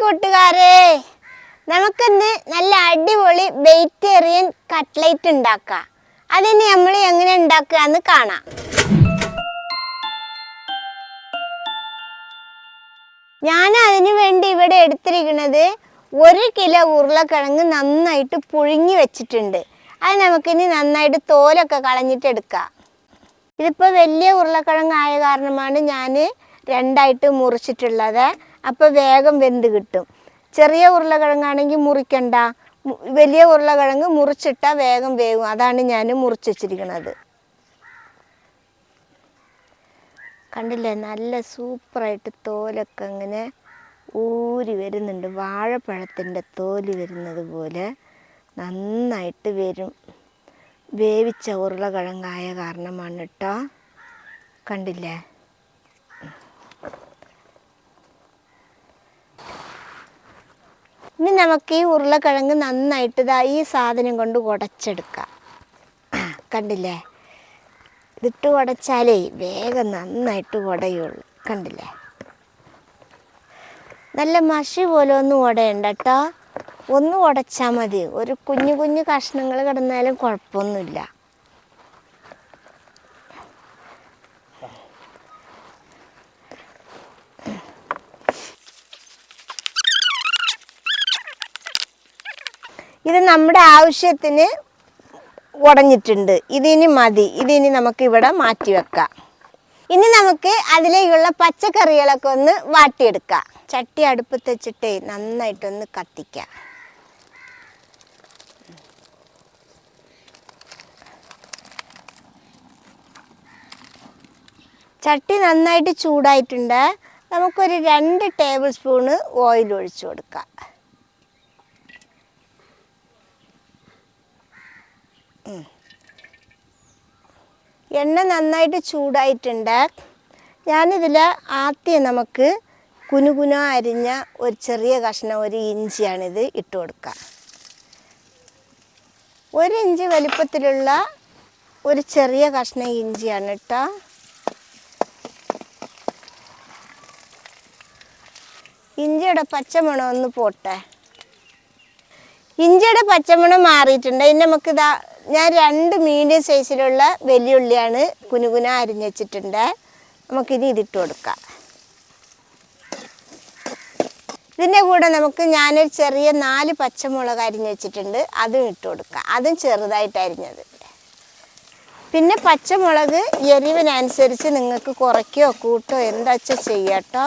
കൂട്ടുകാരെ നമുക്കിന്ന് നല്ല അടിപൊളി വെജിറ്റേറിയൻ കട്ട്ലേറ്റ് ഉണ്ടാക്കാം. അതിന് നമ്മൾ എങ്ങനെ ഉണ്ടാക്കുക എന്ന് കാണാം. ഞാൻ അതിനു വേണ്ടി ഇവിടെ എടുത്തിരിക്കുന്നത് ഒരു കിലോ ഉരുളക്കിഴങ്ങ് നന്നായിട്ട് പുഴുങ്ങി വെച്ചിട്ടുണ്ട്. അത് നമുക്കിനി നന്നായിട്ട് തോലൊക്കെ കളഞ്ഞിട്ട് എടുക്കാം. ഇതിപ്പോൾ വലിയ ഉരുളക്കിഴങ്ങ് ആയ കാരണമാണ് ഞാൻ രണ്ടായിട്ട് മുറിച്ചിട്ടുള്ളത്. അപ്പോൾ വേഗം വെന്ത് കിട്ടും. ചെറിയ ഉരുളക്കിഴങ്ങാണെങ്കിൽ മുറിക്കണ്ട. വലിയ ഉരുളക്കിഴങ്ങ് മുറിച്ചിട്ടാൽ വേഗം വേവും. അതാണ് ഞാൻ മുറിച്ച് വെച്ചിരിക്കുന്നത് കണ്ടില്ലേ? നല്ല സൂപ്പറായിട്ട് തോലൊക്കെ ഇങ്ങനെ ഊരി വരുന്നുണ്ട്. വാഴപ്പഴത്തിന്റെ തോൽ വരുന്നത് പോലെ നന്നായിട്ട് വരും. വേവിച്ച ഉരുളക്കിഴങ്ങായ കാരണമാണ് കേട്ടോ കണ്ടില്ലേ? ഇനി നമുക്ക് ഈ ഉരുളക്കിഴങ്ങ് നന്നായിട്ട് ഇതാ ഈ സാധനം കൊണ്ട് ഉടച്ചെടുക്കാം. കണ്ടില്ലേ? ഇതിട്ട് ഉടച്ചാലേ വേഗം നന്നായിട്ട് ഉടയുള്ളൂ. കണ്ടില്ലേ? നല്ല മഷി പോലെ ഒന്ന് ഉടയണ്ട കേട്ടോ ഒന്ന് ഉടച്ചാൽ മതി. ഒരു കുഞ്ഞു കുഞ്ഞു കഷ്ണങ്ങൾ കിടന്നാലും കുഴപ്പമൊന്നുമില്ല ഇത് നമ്മുടെ ആവശ്യത്തിന് ഉടഞ്ഞിട്ടുണ്ട്. ഇതിനി മതി. ഇതിനി നമുക്ക് ഇവിടെ മാറ്റി വെക്കാം. ഇനി നമുക്ക് അതിലേക്കുള്ള പച്ചക്കറികളൊക്കെ ഒന്ന് വാട്ടിയെടുക്കാം. ചട്ടി അടുപ്പത്ത് വെച്ചിട്ട് നന്നായിട്ടൊന്ന് കത്തിക്കാം. ചട്ടി നന്നായിട്ട് ചൂടായിട്ടുണ്ട്. നമുക്കൊരു രണ്ട് ടേബിൾ സ്പൂണ് ഓയിൽ ഒഴിച്ചു കൊടുക്കാം. എണ്ണ നന്നായിട്ട് ചൂടായിട്ടുണ്ട്. ഞാനിതിൽ ആദ്യം നമുക്ക് കുനുകുന അരിഞ്ഞ ഒരു ചെറിയ കഷ്ണം ഒരു ഇഞ്ചിയാണിത് ഇട്ട് കൊടുക്കുക ഒരു ഇഞ്ചി വലിപ്പത്തിലുള്ള ഒരു ചെറിയ കഷ്ണം ഇഞ്ചിയാണ് കേട്ടോ ഇഞ്ചിയുടെ പച്ചമണം ഒന്ന് പോട്ടെ. ഇഞ്ചിയുടെ പച്ചമണം മാറിയിട്ടുണ്ട്. ഇനി നമുക്കിതാ ഞാൻ രണ്ട് മീഡിയം സൈസിലുള്ള വെല്ലുള്ളിയാണ് കുനുകുന അരിഞ്ഞ് വെച്ചിട്ടുണ്ട്. നമുക്കിനി ഇതിട്ട് കൊടുക്കാം. ഇതിന്റെ കൂടെ നമുക്ക് ഞാനൊരു ചെറിയ നാല് പച്ചമുളക് അരിഞ്ഞ് വെച്ചിട്ടുണ്ട്. അതും ഇട്ട് കൊടുക്കാം. അതും ചെറുതായിട്ട് അരിഞ്ഞത്. പിന്നെ പച്ചമുളക് എരിവിനനുസരിച്ച് നിങ്ങൾക്ക് കുറയ്ക്കോ കൂട്ടോ എന്താ വെച്ചാൽ ചെയ്യാട്ടോ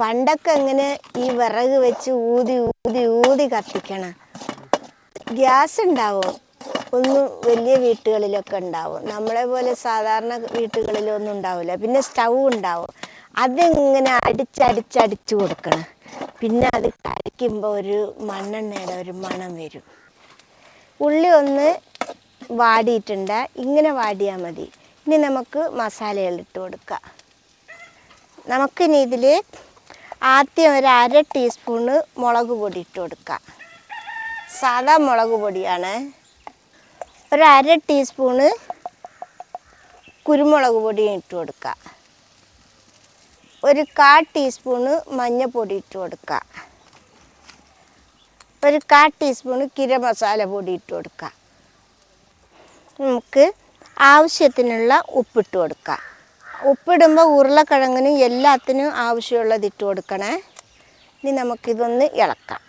പണ്ടൊക്കെ ഇങ്ങനെ ഈ വിറക് വെച്ച് ഊതി ഊതി ഊതി കത്തിക്കണം. ഗ്യാസ് ഉണ്ടാവും. ഒന്നും വലിയ വീട്ടുകളിലൊക്കെ ഉണ്ടാവും. നമ്മളെ പോലെ സാധാരണ വീട്ടുകളിലൊന്നും ഉണ്ടാവില്ല. പിന്നെ സ്റ്റൗ ഉണ്ടാവും. അതിങ്ങനെ അടിച്ചടിച്ചടിച്ചു കൊടുക്കണം. പിന്നെ അത് കഴിക്കുമ്പോൾ ഒരു മണ്ണെണ്ണയുടെ ഒരു മണം വരും. ഉള്ളി ഒന്ന് വാടിയിട്ടുണ്ട്. ഇങ്ങനെ വാടിയാൽ മതി. ഇനി നമുക്ക് മസാലകൾ ഇട്ട് കൊടുക്കാം. നമുക്കിനി ഇതിൽ ആദ്യം ഒരു അര ടീസ്പൂണ് മുളക് പൊടി ഇട്ട് കൊടുക്കുക. സാധാ മുളക് പൊടിയാണ്. ഒരു അര ടീസ്പൂണ് കുരുമുളക് പൊടിയും ഇട്ട് കൊടുക്കുക. ഒരു കാ ടീസ്പൂണ് മഞ്ഞൾപ്പൊടി ഇട്ട് കൊടുക്കുക. ഒരു കാ ടീസ്പൂണ് കിര മസാല പൊടി ഇട്ട് കൊടുക്കുക. നമുക്ക് ആവശ്യത്തിനുള്ള ഉപ്പിട്ട് കൊടുക്കാം. ഉപ്പിടുമ്പോൾ ഉരുളക്കിഴങ്ങിനും എല്ലാത്തിനും ആവശ്യമുള്ളത് ഇട്ട് കൊടുക്കണേ. ഇനി നമുക്കിതൊന്ന് ഇളക്കാം.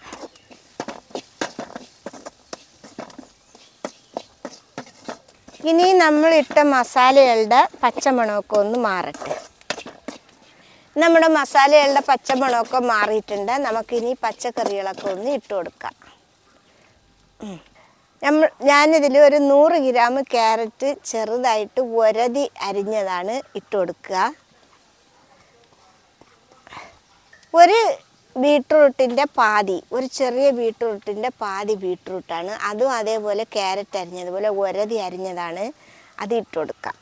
ഇനി നമ്മൾ ഇട്ട മസാലകളുടെ പച്ചമണമൊക്കെ ഒന്ന് മാറട്ടെ. നമ്മുടെ മസാലകളുടെ പച്ചമണമൊക്കെ മാറിയിട്ടുണ്ട്. നമുക്കിനി പച്ചക്കറികളൊക്കെ ഒന്ന് ഇട്ട് കൊടുക്കാം. നമ്മൾ ഞാനിതിൽ ഒരു നൂറ് ഗ്രാം ക്യാരറ്റ് ചെറുതായിട്ട് ഒരതി അരിഞ്ഞതാണ് ഇട്ട് കൊടുക്കുക. ഒരു ബീട്രൂട്ടിന്റെ പാതി ഒരു ചെറിയ ബീട്രൂട്ടിന്റെ പാതി ബീട്രൂട്ടാണ്. അതും അതേപോലെ ക്യാരറ്റ് അരിഞ്ഞതുപോലെ ഒരതി അരിഞ്ഞതാണ് അത് ഇട്ട് കൊടുക്കുക.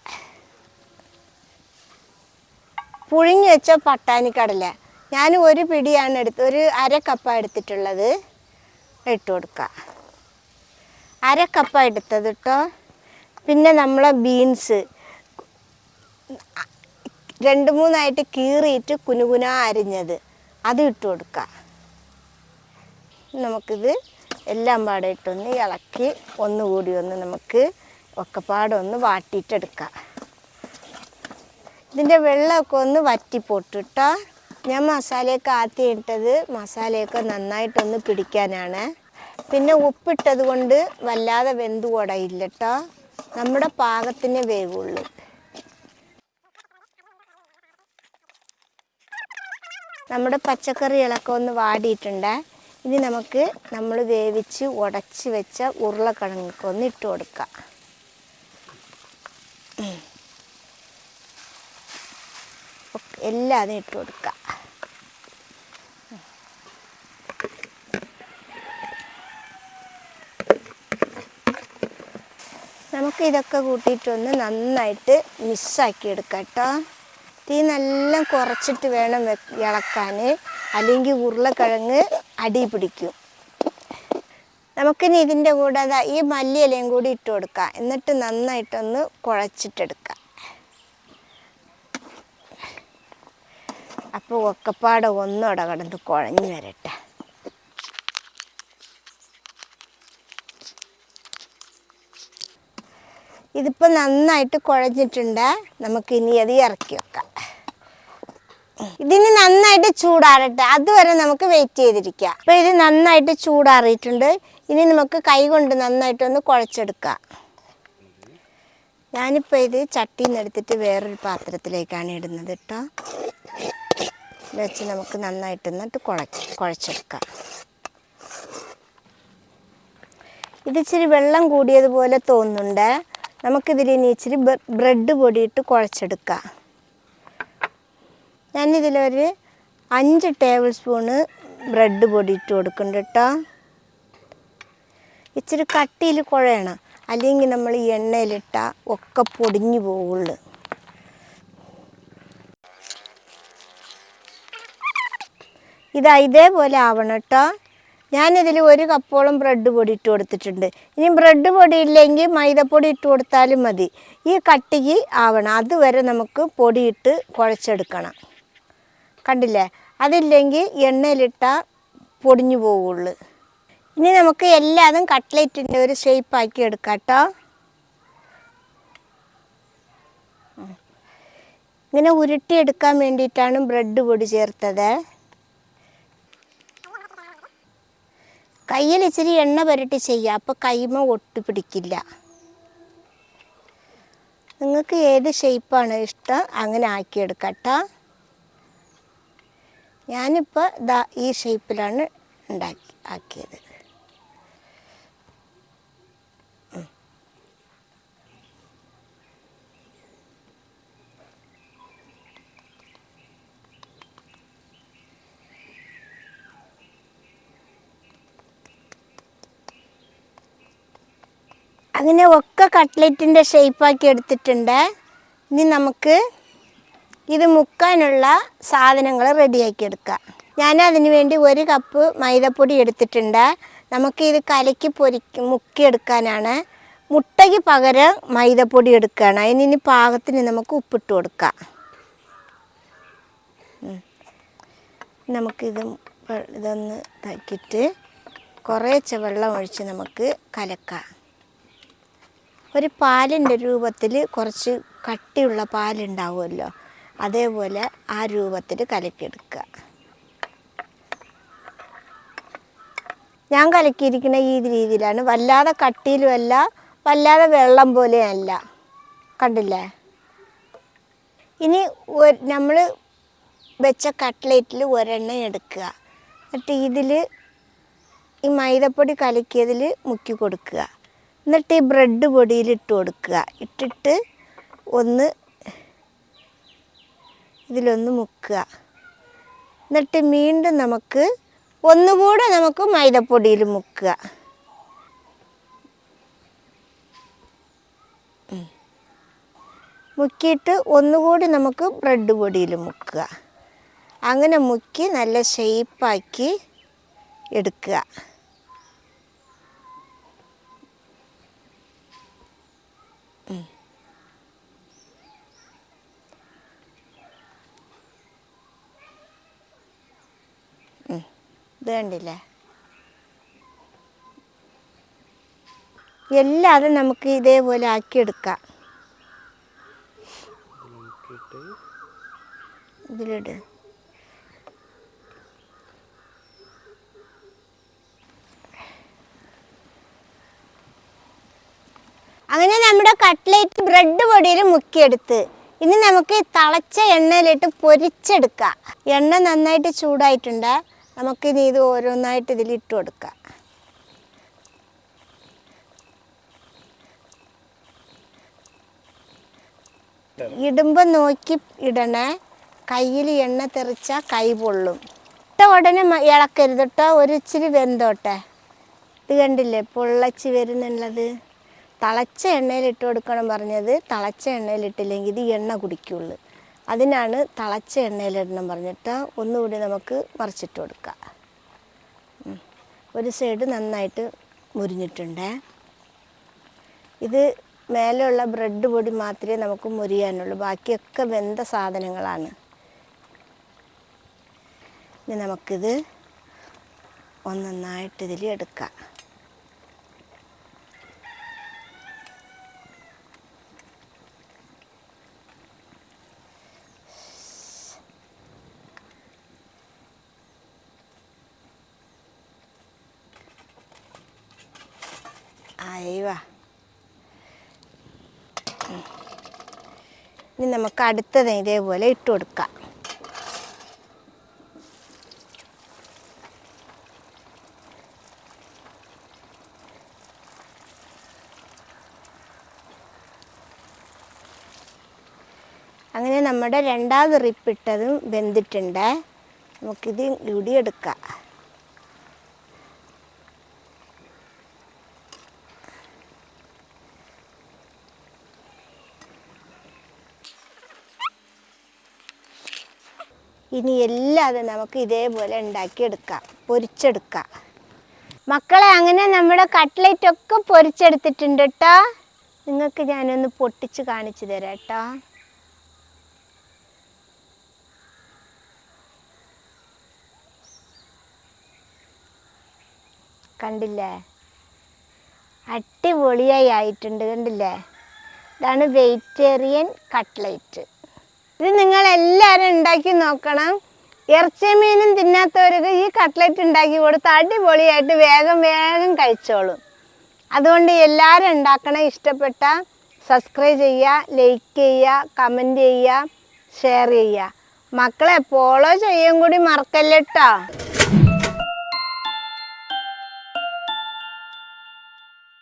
പുഴുങ്ങി വെച്ച പട്ടാണിക്കടല. ഞാൻ ഒരു പിടിയാണ് എടുത്ത് ഒരു അര കപ്പാണ് എടുത്തിട്ടുള്ളത് ഇട്ട് കൊടുക്കുക. അര കപ്പ എടുത്തത് കേട്ടോ പിന്നെ നമ്മളെ ബീൻസ് രണ്ട് മൂന്നായിട്ട് കീറിയിട്ട് കുനുകുന അരിഞ്ഞത്. അത് ഇട്ട് കൊടുക്കുക നമുക്കിത് എല്ലാം പാടെ ഇട്ടൊന്ന് ഇളക്കി ഒന്നുകൂടി ഒന്ന് നമുക്ക് ഒക്കെപ്പാടൊന്ന് വാട്ടിയിട്ടെടുക്കാം. ഇതിന്റെ വെള്ളമൊക്കെ ഒന്ന് വറ്റിപ്പൊട്ടിട്ടോ ഞാൻ മസാലയൊക്കെ ആദ്യം ഇട്ടത് മസാലയൊക്കെ നന്നായിട്ടൊന്ന് പിടിക്കാനാണ്. പിന്നെ ഉപ്പിട്ടത് കൊണ്ട് വല്ലാതെ വെന്ത് കുടയില്ല കേട്ടോ നമ്മുടെ പാകത്തിന് വേവുള്ളൂ. നമ്മുടെ പച്ചക്കറികളൊക്കെ ഒന്ന് വാടിയിട്ടുണ്ട്. ഇനി നമുക്ക് നമ്മൾ വേവിച്ച് ഉടച്ച് വെച്ച ഉരുളക്കിഴങ്ങൊക്കെ ഒന്ന് ഇട്ട് കൊടുക്കാം. എല്ലാതും ഇട്ട് കൊടുക്കാം. നമുക്ക് ഇതൊക്കെ കൂട്ടിയിട്ടൊന്ന് നന്നായിട്ട് മിക്സാക്കി എടുക്കാം കേട്ടോ. തീ നല്ല കുറച്ചിട്ട് വേണം ഇളക്കാൻ അല്ലെങ്കിൽ ഉരുളക്കിഴങ്ങ് അടി പിടിക്കും. നമുക്കിനി ഇതിന്റെ കൂടെ അതാ ഈ മല്ലിയിലയും കൂടി ഇട്ട് കൊടുക്കാം. എന്നിട്ട് നന്നായിട്ടൊന്ന് കുഴച്ചിട്ടെടുക്കാം. അപ്പോൾ ഒക്കപ്പാടെ ഒന്നോടെ കിടന്ന് കുഴഞ്ഞു വരട്ടെ. ഇതിപ്പോൾ നന്നായിട്ട് കുഴഞ്ഞിട്ടുണ്ട്. നമുക്ക് ഇനി അത് ഇറക്കി വെക്കാം. ഇതിന് നന്നായിട്ട് ചൂടാറട്ടെ. അതുവരെ നമുക്ക് വെയിറ്റ് ചെയ്തിരിക്കാം. അപ്പോൾ ഇത് നന്നായിട്ട് ചൂടാറിയിട്ടുണ്ട്. ഇനി നമുക്ക് കൈ കൊണ്ട് നന്നായിട്ടൊന്ന് കുഴച്ചെടുക്കാം. ഞാനിപ്പോൾ ഇത് ചട്ടിയിൽ എടുത്തിട്ട് വേറൊരു പാത്രത്തിലേക്കാണ് ഇടുന്നത് കേട്ടോ ഇത് വെച്ച് നമുക്ക് നന്നായിട്ട് എന്നിട്ട് കുഴച്ച് കുഴച്ചെടുക്കാം. ഇത് ഇച്ചിരി വെള്ളം കൂടിയതുപോലെ തോന്നുന്നുണ്ട്. നമുക്കിതിൽ ഇനി ഇച്ചിരി ബ്ര- ബ്രെഡ് പൊടിയിട്ട് കുഴച്ചെടുക്കാം. ഞാനിതിലൊരു അഞ്ച് ടേബിൾ സ്പൂണ് ബ്രെഡ് പൊടി ഇട്ട് കൊടുക്കുന്നുണ്ട് കേട്ടോ ഇച്ചിരി കട്ടിയിൽ കുഴയണം. അല്ലെങ്കിൽ നമ്മൾ ഈ എണ്ണയിലിട്ട ഒക്കെ പൊടിഞ്ഞു പോവുള്ളൂ. ഇതാ ഇതേപോലെ ആവണം കേട്ടോ ഞാനിതിൽ ഒരു കപ്പോളം ബ്രെഡ് പൊടി ഇട്ട് കൊടുത്തിട്ടുണ്ട്. ഇനി ബ്രെഡ് പൊടി ഇല്ലെങ്കിൽ മൈദപ്പൊടി ഇട്ട് കൊടുത്താലും മതി. ഈ കട്ടിക്ക് ആവണം. അതുവരെ നമുക്ക് പൊടിയിട്ട് കുഴച്ചെടുക്കണം. കണ്ടില്ലേ? അതില്ലെങ്കിൽ എണ്ണയിലിട്ടാൽ പൊടിഞ്ഞു പോവുള്ളൂ. ഇനി നമുക്ക് എല്ലാതും കട്ട്ലേറ്റിന്റെ ഒരു ഷേപ്പാക്കി എടുക്കാം കേട്ടോ. ഇങ്ങനെ ഉരുട്ടിയെടുക്കാൻ വേണ്ടിയിട്ടാണ് ബ്രെഡ് പൊടി ചേർത്തത്. കയ്യിൽ ഇച്ചിരി എണ്ണ പുരട്ടി ചെയ്യുക. അപ്പോൾ കൈമ ഒട്ടി പിടിക്കില്ല നിങ്ങൾക്ക് ഏത് ഷേപ്പാണ് ഇഷ്ടം? അങ്ങനെ ആക്കിയെടുക്കാം കേട്ടോ ഞാനിപ്പോൾ ദാ ഈ ഷേപ്പിലാണ് ഉണ്ടാക്കി ആക്കിയത്. അങ്ങനെ ഒക്കെ കട്ട്ലറ്റിന്റെ ഷേപ്പാക്കി എടുത്തിട്ടുണ്ട്. ഇനി നമുക്ക് ഇത് മുക്കാനുള്ള സാധനങ്ങൾ റെഡിയാക്കി എടുക്കാം. ഞാൻ അതിന് വേണ്ടി ഒരു കപ്പ് മൈദപ്പൊടി എടുത്തിട്ടുണ്ട്. നമുക്ക് ഇത് കലക്കി പൊരിക്ക് മുക്കിയെടുക്കാനാണ് മുട്ടയ്ക്ക് പകരം മൈദപ്പൊടി എടുക്കുകയാണ് അതിന് പാകത്തിന് നമുക്ക് ഉപ്പിട്ട് കൊടുക്കാം. നമുക്കിത് ഇതൊന്ന് ഇതാക്കിയിട്ട് കുറേശ്ശെ വെള്ളം ഒഴിച്ച് നമുക്ക് കലക്കാം. ഒരു പാലിന്റെ രൂപത്തിൽ കുറച്ച് കട്ടിയുള്ള പാലുണ്ടാവുമല്ലോ. അതേപോലെ ആ രൂപത്തിൽ കലക്കിയെടുക്കുക. ഞാൻ കലക്കിയിരിക്കുന്ന ഈ രീതിയിലാണ്. വല്ലാതെ കട്ടിയിലുമല്ല വല്ലാതെ വെള്ളം പോലെയല്ല കണ്ടില്ലേ? ഇനി നമ്മൾ വെച്ച കട്ട്ലേറ്റിൽ ഒരെണ്ണ എടുക്കുക. എന്നിട്ട് ഇതിൽ ഈ മൈദപ്പൊടി കലക്കിയതിൽ മുക്കി കൊടുക്കുക. എന്നിട്ട് ഈ ബ്രെഡ് പൊടിയിൽ ഇട്ട് കൊടുക്കുക. ഇട്ടിട്ട് ഒന്ന് ഇതിലൊന്ന് മുക്കുക. എന്നിട്ട് വീണ്ടും നമുക്ക് ഒന്നുകൂടെ നമുക്ക് മൈദപ്പൊടിയിൽ മുക്കുക. മുക്കിയിട്ട് ഒന്നുകൂടി നമുക്ക് ബ്രെഡ് പൊടിയിൽ മുക്കുക. അങ്ങനെ മുക്കി നല്ല ഷേപ്പാക്കി എടുക്കുക. കണ്ടില്ലേ? എല്ലാതും നമുക്ക് ഇതേപോലെ ആക്കിയെടുക്കാം. ഇതിലിട്. അങ്ങനെ നമ്മുടെ കട്ട്ലേറ്റ് ബ്രെഡ് പൊടിയിൽ മുക്കിയെടുത്ത് ഇനി നമുക്ക് തിളച്ച എണ്ണയിലിട്ട് പൊരിച്ചെടുക്കാം. എണ്ണ നന്നായിട്ട് ചൂടായിട്ടുണ്ട്. നമുക്കിനി ഇത് ഓരോന്നായിട്ട് ഇതിലിട്ട് കൊടുക്കാം. ഇടുമ്പോൾ നോക്കി ഇടണേ. കയ്യിൽ എണ്ണ തെറിച്ച കൈ പൊള്ളും. ഇട്ട ഉടനെ ഇളക്കരുത് കേട്ടോ ഒരു ഇച്ചിരി വെന്തോട്ടെ. ഇത് കണ്ടില്ലേ? പൊള്ളച്ച് വരുന്നുള്ളത്. തിളച്ച എണ്ണയിൽ ഇട്ട് കൊടുക്കണം പറഞ്ഞത്. തിളച്ച എണ്ണയിൽ ഇട്ടില്ലെങ്കിൽ ഇത് എണ്ണ കുടിക്കുള്ളൂ. അതിനാണ് തിളച്ച എണ്ണയിലിടണം പറഞ്ഞിട്ട് ഒന്നുകൂടി നമുക്ക് മറിച്ചിട്ട് കൊടുക്കുക. ഒരു സൈഡ് നന്നായിട്ട് മുരിഞ്ഞിട്ടുണ്ട്. ഇത് മേലെയുള്ള ബ്രെഡ് പൊടി മാത്രമേ നമുക്ക് മുരിയാനുള്ളൂ. ബാക്കിയൊക്കെ വെന്ത സാധനങ്ങളാണ്. ഇനി നമുക്കിത് ഒന്നൊന്നായിട്ട് ഇതിൽ എടുക്കാം. അയവാ ഇനി നമുക്ക് അടുത്തത് ഇതേപോലെ ഇട്ട് കൊടുക്കാം. അങ്ങനെ നമ്മുടെ രണ്ടാമത് റിപ്പിട്ടതും വെന്തിട്ടുണ്ട്. നമുക്കിത് ഇടിയെടുക്കാം ഇനി എല്ലാതും നമുക്ക് ഇതേപോലെ ഉണ്ടാക്കിയെടുക്കാം പൊരിച്ചെടുക്കാം. മക്കളെ അങ്ങനെ നമ്മുടെ കട്ട്ലേറ്റ് ഒക്കെ പൊരിച്ചെടുത്തിട്ടുണ്ട് കേട്ടോ നിങ്ങൾക്ക് ഞാനൊന്ന് പൊട്ടിച്ച് കാണിച്ചു തരാം കേട്ടോ കണ്ടില്ലേ? അടിപൊളിയായി ആയിട്ടുണ്ട് കണ്ടില്ലേ? ഇതാണ് വെജിറ്റേറിയൻ കട്ട്ലേറ്റ് ഇത് നിങ്ങൾ എല്ലാവരും ഉണ്ടാക്കി നോക്കണം. ഇറച്ചി മീനും തിന്നാത്തവർക്ക് ഈ കട്ട്ലറ്റ് ഉണ്ടാക്കി കൊടുത്ത് അടിപൊളിയായിട്ട് വേഗം വേഗം കഴിച്ചോളും. അതുകൊണ്ട് എല്ലാവരും ഉണ്ടാക്കണം ഇഷ്ടപ്പെട്ട സബ്സ്ക്രൈബ് ചെയ്യുക ലൈക്ക് ചെയ്യുക കമന്റ് ചെയ്യുക ഷെയർ ചെയ്യുക. മക്കളെ ഫോളോ ചെയ്യും കൂടി മറക്കല്ലേട്ടോ?